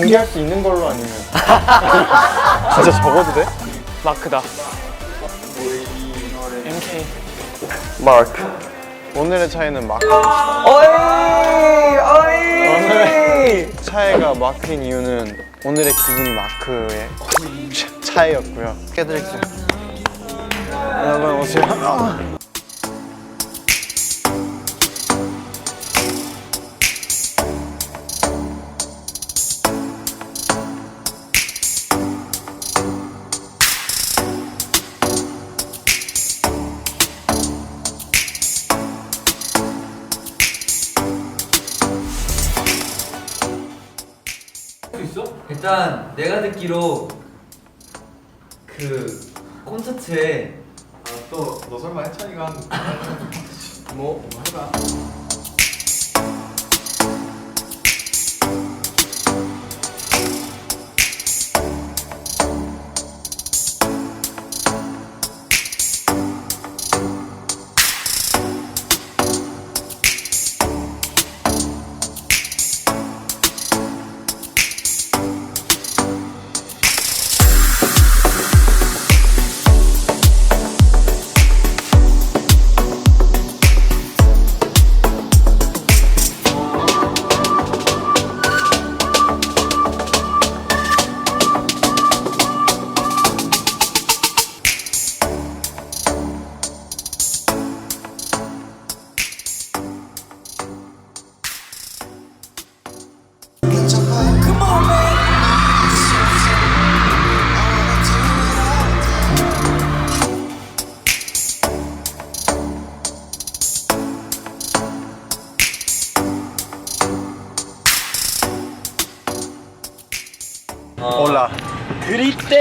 공개할 수 있는 걸로 아니면 진짜 적어도 돼? 마크다. MK. 마크. 오늘의 차이는 마크. 어이 오늘의 차이가 마크인 이유는 오늘의 기분이 마크의 차이였고요. 깨드릴게요. 여러분 오세요. 내가 듣기로 그 콘서트에 또너 설마 해찬이가 한뭐 해봐.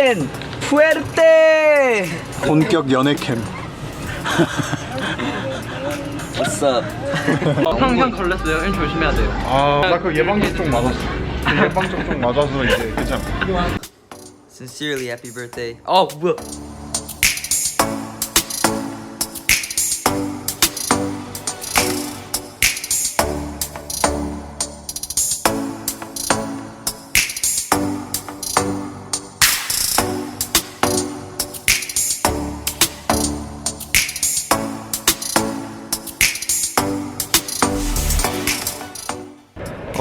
그리텐 푸에르테 본격 연애 캠. What's 형형 걸렸어요 형 조심해야 돼요 아, 나 그 예방접종 맞았어. 그 예방접종 맞아서 이제 괜찮아. Sincerely happy birthday 어 뭐야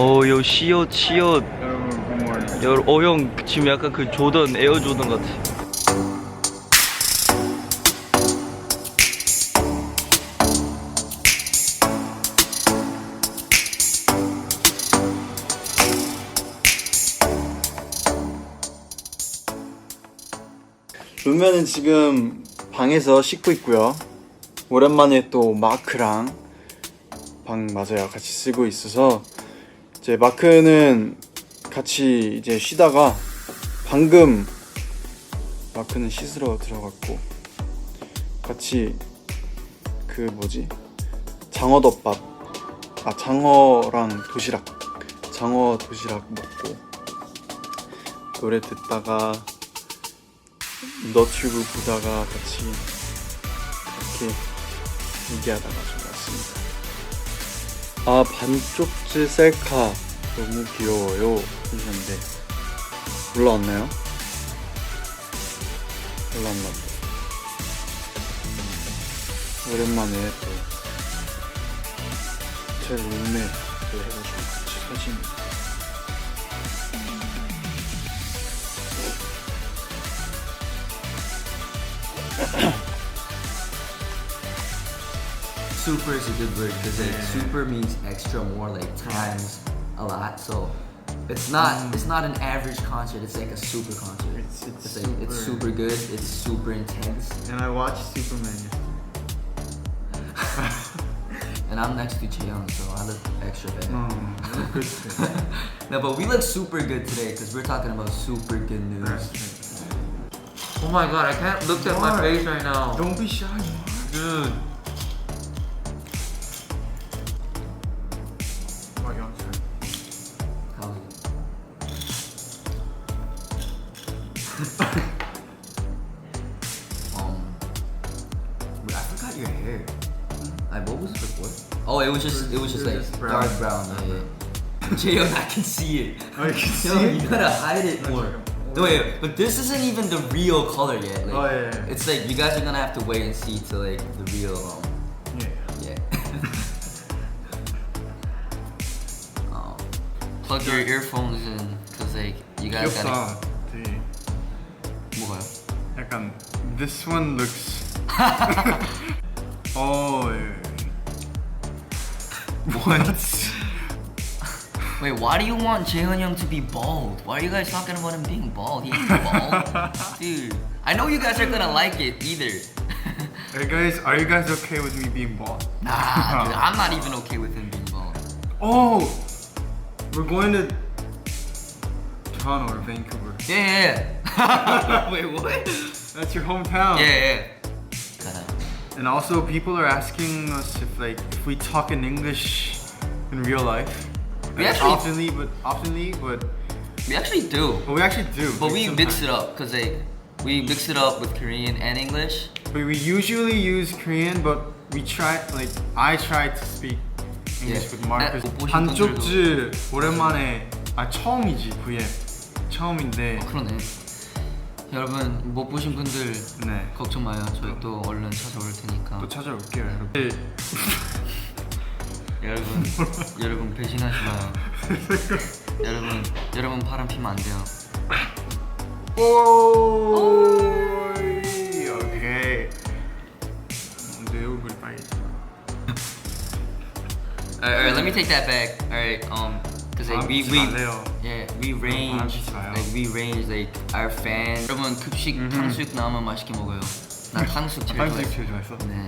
어요 시옷 시옷. 어형 지금 약간 그 조던 에어 조던 같아 루면은 지금 방에서 씻고 있고요. 오랜만에 또 마크랑 방 맞아요. 같이 쓰고 있어서 이제 마크는 같이 이제 쉬다가 방금 마크는 씻으러 들어갔고 같이 그 뭐지? 장어덮밥. 아 장어랑 도시락. 장어 도시락 먹고 노래 듣다가 너튜브 보다가 같이 이렇게 얘기하다가 좀 왔습니다. 아 반쪽지 셀카 너무 귀여워요 하셨는데 올라왔나요? 올라왔나 보다. 오랜만에 또제 룸메 또 해가지고 같이 사진 Super is a good word because like super means extra more like times a lot. So it's not mm. it's not an average concert. It's like a super concert. It's- it's like it's super. super good. It's super intense. And I watched Superman. And I'm next to Cheon, so I look extra bad. Oh, good. No, but we look super good today because we're talking about super good news. Oh my god I can't look at my face right now Don't be shy, dude it before? Oh, it was just it was just like Just brown. dark brown. Yeah, yeah. Jaehyun, I can see it. Oh, you can see Yo, it? you gotta hide it more. No, wait, but this isn't even the real color yet. Like, Oh, yeah, yeah. It's like you guys are gonna have to wait and see to like the real. Um, Yeah. yeah. um, plug your earphones in, cause like you guys gotta. 귀엽다. 되게 뭐가요? 약간 this one looks. oh. 예. What? Wait, why do you want Jaehyun Young to be bald? Why are you guys talking about him being bald? He ain't bald, dude. I know you guys are gonna like it either. You guys, are you guys okay with me being bald? nah, dude, I'm not even okay with him being bald. Oh, we're going to Toronto or Vancouver. Yeah, yeah. Wait, what? That's your hometown. Yeah, yeah. Gotta. And also, people are asking us if like if we talk in English in real life. We Like, actually- oftenly, but oftenly, but We actually do, but we actually do. but we sometimes. mix it up, cause like we mix it up with Korean and English. But we usually use Korean, but we try like I try to speak English Yeah. with Marcus. 아, 못 보신 한쪽즈 오랜만에 아 처음이지 VM 처음인데 어, 그러네. 여러분 못 보신 분들 네. 걱정 마요. 저희 또 얼른 찾아올 테니까. 또 찾아올게요 여러분. 여러분, 여러분 배신하지 마요. 여러분, 여러분 바람 피면 안 돼요. 오. 오케이. 내 얼굴이 빨개져. Alright, alright, let me take that back. Alright, um, cause like 바람 we we 말래요. Yeah we range 피지 마요. like we range like our fans. 여러분 급식 탕수육 나오면 맛있게 먹어요. 나 탕수육 제일 탕수육 좋아해. 제일 좋아했어. 네.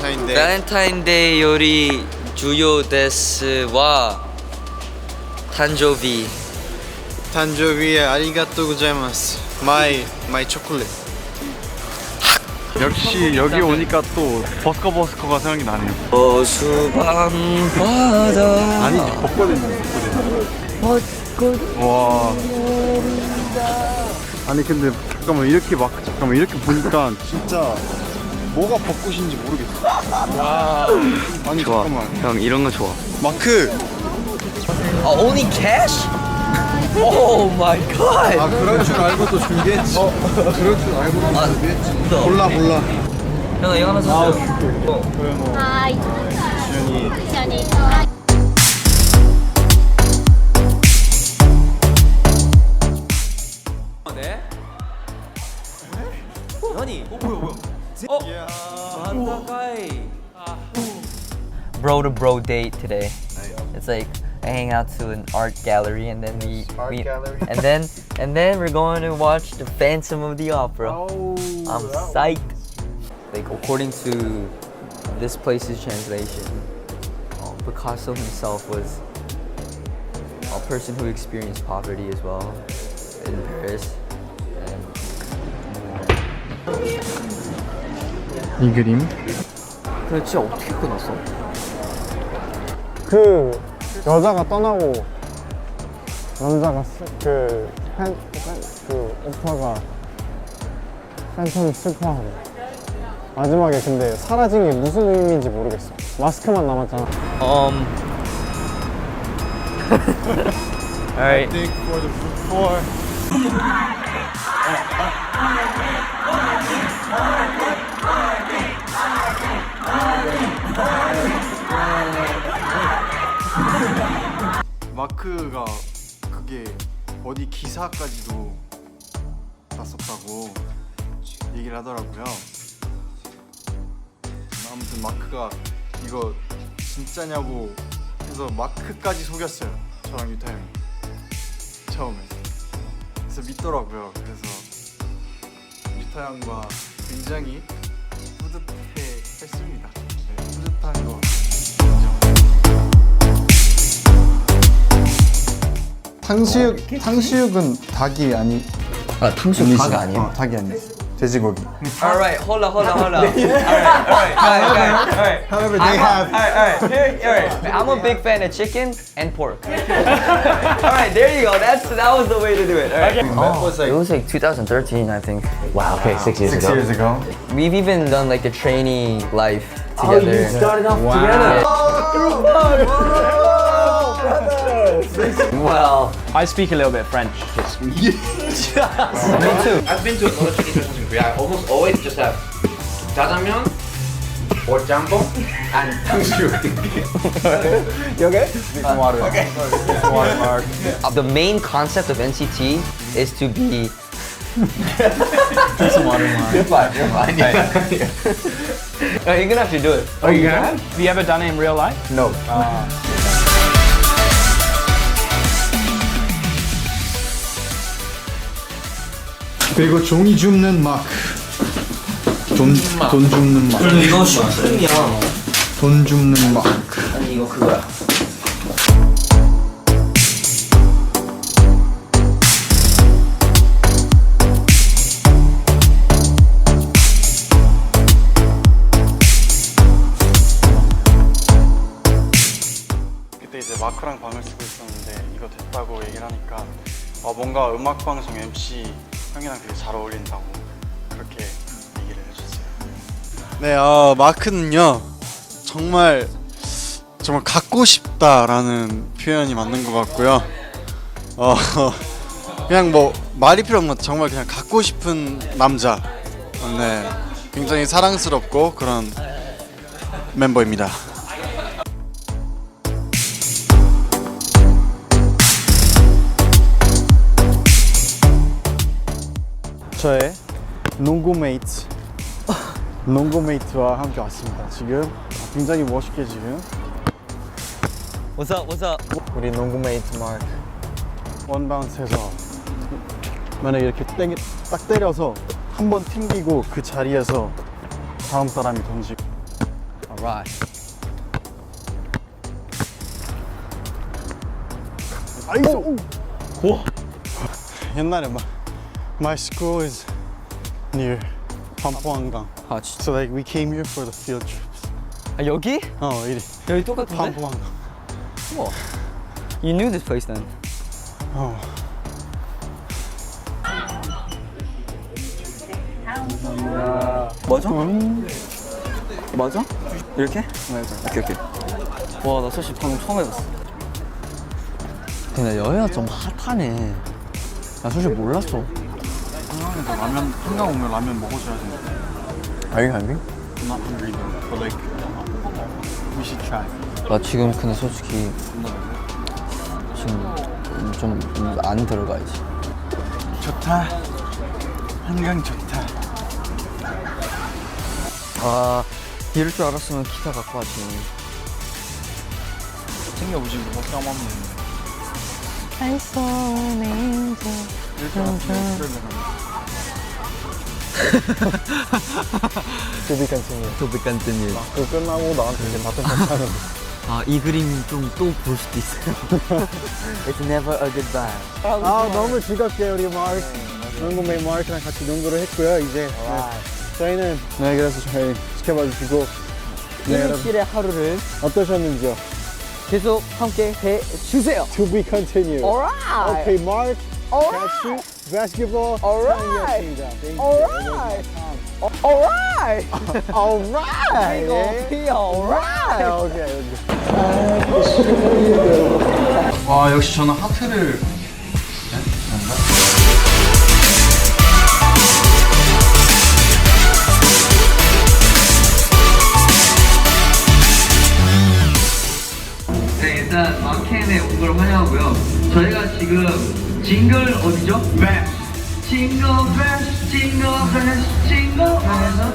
발 렌타인 발렌타인데이. 발렌타인데이 요리 주요 데스와 탄조비 誕生日ありがとうございますマイマイチョコレート 역시 여기 오니까 또 버스커 버스커가 생각이 나네요. 어수방 바다 아니지 벚꽃이지 벚꽃. 와. 아니 근데 잠깐만 이렇게 막 잠깐만 이렇게 보니까 진짜 뭐가 벚꽃인지 모르겠어. 와. 아니 좋아. 잠깐만. 형 이런 거 좋아. 마크. 아, only cash? Oh my god. 아 그럴 줄 알고 또 준비했지. 어. 그럴 줄 알고 또 아, 준비했지. 진짜. 몰라 몰라. 형 이거 하나 사줘. 어. 아, 지연이. 지연이. 아, 네. 현이. 어 뭐야 뭐야. 어? 안타까이 Bro to bro date today It's like I hang out to an art gallery and then we, Art we gallery. and then and then we're going to watch the Phantom of the Opera. Oh, I'm psyched. Like according to this place's translation, um, Picasso himself was a person who experienced poverty as well in Paris. 이 그림? 근데 진짜 어떻게 끊었어? 그 여자가 떠나고 남자가 쓰, 그, 팬, 팬, 그 오빠가 팬텀이 슬퍼하고 마지막에 근데 사라진 게 무슨 의미인지 모르겠어 마스크만 남았잖아 Um. 마크가 그게 어디 기사까지도 났었다고 얘기를 하더라고요. 아무튼 마크가 이거 진짜냐고 해서 마크까지 속였어요. 저랑 유타 형이 처음에. 그래서 믿더라고요. 그래서 유타 형과 굉장히 탕수육, 탕수육은 닭이 아니 아 탕수육 닭 아니에요? 어, 닭이 아니야 돼지고기. All right, hold on, hold on, hold on. All right, all right, all right, all right, all right. However, I'm a- all right, all right, here, all right. I'm a big fan of chicken and pork. all right, there you go. That's that was the way to do it. All right. That was It like was like 2013, I think. Wow, okay, six years six ago. years ago. We've even done like a trainee life together. started off together. well, I speak a little bit French. Just, just me too. I've been to a lot of Chinese restaurants in Korea. I almost always just have jajangmyeon or jambon and you okay? Need some water. Okay. Need some water, Mark. Uh, the main concept of NCT is to be. Drink some water, Mark. You're fine. You're fine. Right. Yeah. Uh, you're gonna have to do it. Oh, you gonna? Have you ever done it in real life? No. Uh. 그리고 종이 줍는 마크. 돈, 돈 줍는 마크. 이거 슈크림이야. 돈 줍는 마크. 아니 이거 그거야. 그때 이제 마크랑 방을 쓰고 있었는데 이거 됐다고 얘기를 하니까 어, 뭔가 음악 방송 MC 형이랑 되게 잘 어울린다고 그렇게 얘기를 해줬어요. 네, 어, 마크는요 정말 정말 갖고 싶다라는 표현이 맞는 것 같고요. 어, 그냥 뭐 말이 필요 없는. 정말 그냥 갖고 싶은 남자. 네, 굉장히 사랑스럽고 그런 멤버입니다. 저의 농구 메이트 농구 메이트와 함께 왔습니다. 지금 굉장히 멋있게 지금 What's up? What's up? 우리 농구 메이트 마크. 원바운스에서 만약 이렇게 땡, 딱 때려서 한 번 튕기고 그 자리에서 다음 사람이 던지고 Alright. 아이고 고 옛날에 막 My school is near 팜포한강 아 진짜. So like we came here for the field trips 아, 여기? 어 이리 여기 똑같은데? 팜포한강 You knew this place then. 어 맞아? 맞아? 이렇게? 맞아. 오케이 오케이. 와, 나 사실 방금 처음 해봤어. 근데 여기가 좀 핫하네. 나 사실 몰랐어. 한강에서 라면 한강 오면 라면 먹어줘야 돼 Are you hungry? Not hungry though but like we should try 나 지금 근데 솔직히 지금 좀 안 들어가야지. 좋다 한강 좋다 아, 이럴 줄 알았으면 기타 갖고 왔지. 챙겨보지 뭐 먹다 먹는 I saw an angel. To be continued. 도백간뜬일. 그 끝나고 나한테 이제 바톤 터치하는 아, 이 그림 좀 또 볼 수도 있어요. It's never a goodbye. 아 너무 즐겁게 우리 마크 농구 메이 마크랑 같이 농구를 했고요 이제 네. 저희는 네 그래서 저희 지켜봐 주시고 네 여러분 일주일의 하루를 어떠셨는지요? 계속 함께 해 주세요. To be continued. Alright. Okay, Mark. Catch you. Basketball. Alright. Thank you. Alright. Alright. Alright. 이거 alright. Okay. okay. 와 역시 저는 하트를 일단 마켓에 온 걸 환영하고요. 저희가 지금 징글 어디죠? 베스. 징글 베스, 징글 베스, 징글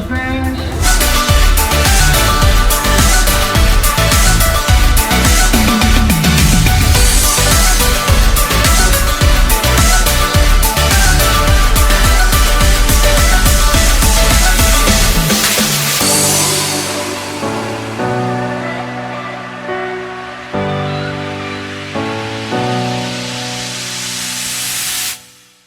베스.